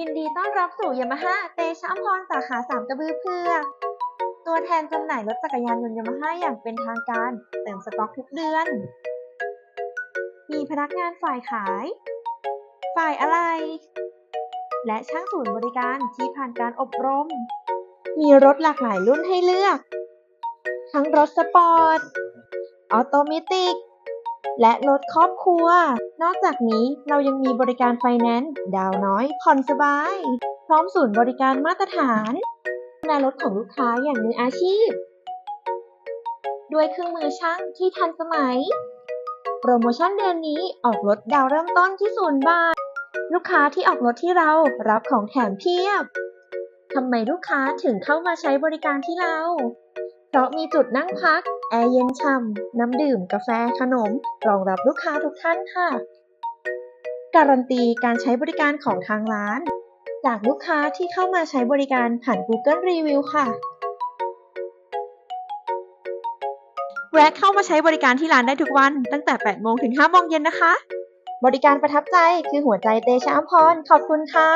ยินดีต้อนรับสู่ยามาฮ่าเตชะอมพรสาขาสามกระบือเพื่อ ตัวแทนจำหน่ายรถจักรยานยนต์ยามาฮ่าอย่างเป็นทางการ เติมสต็อกทุกเดือน มีพนักงานฝ่ายขาย ฝ่ายอะไร และช่างศูนย์บริการที่ผ่านการอบรม มีรถหลากหลายรุ่นให้เลือก ทั้งรถสปอร์ต ออโตเมติก และรถครอบครัว นอกจากนี้เรายังมีบริการไฟแนนซ์ดาวน้อย ผ่อนสบาย พร้อมศูนย์บริการมาตรฐานดูแลรถของลูกค้าอย่างมืออาชีพ ด้วยเครื่องมือช่างที่ทันสมัย โปรโมชั่นเดือนนี้ออกรถดาวเริ่มต้นที่ศูนย์บาท ลูกค้าที่ออกรถที่เรารับของแถมเพียบทำไมลูกค้าถึงเข้ามาใช้บริการที่เรา เพราะมีจุดนั่งพัก แอร์เย็นฉ่ำ น้ำดื่ม กาแฟ ขนม รองรับลูกค้าทุกท่านค่ะ การันตีการใช้บริการของทางร้าน จากลูกค้าที่เข้ามาใช้บริการผ่าน Google Review ค่ะแวะเข้ามาใช้บริการที่ร้านได้ทุกวัน ตั้งแต่ 8 โมงถึง 5 โมงเย็นนะคะ บริการประทับใจคือหัวใจเตชะอัมพร ขอบคุณค่ะ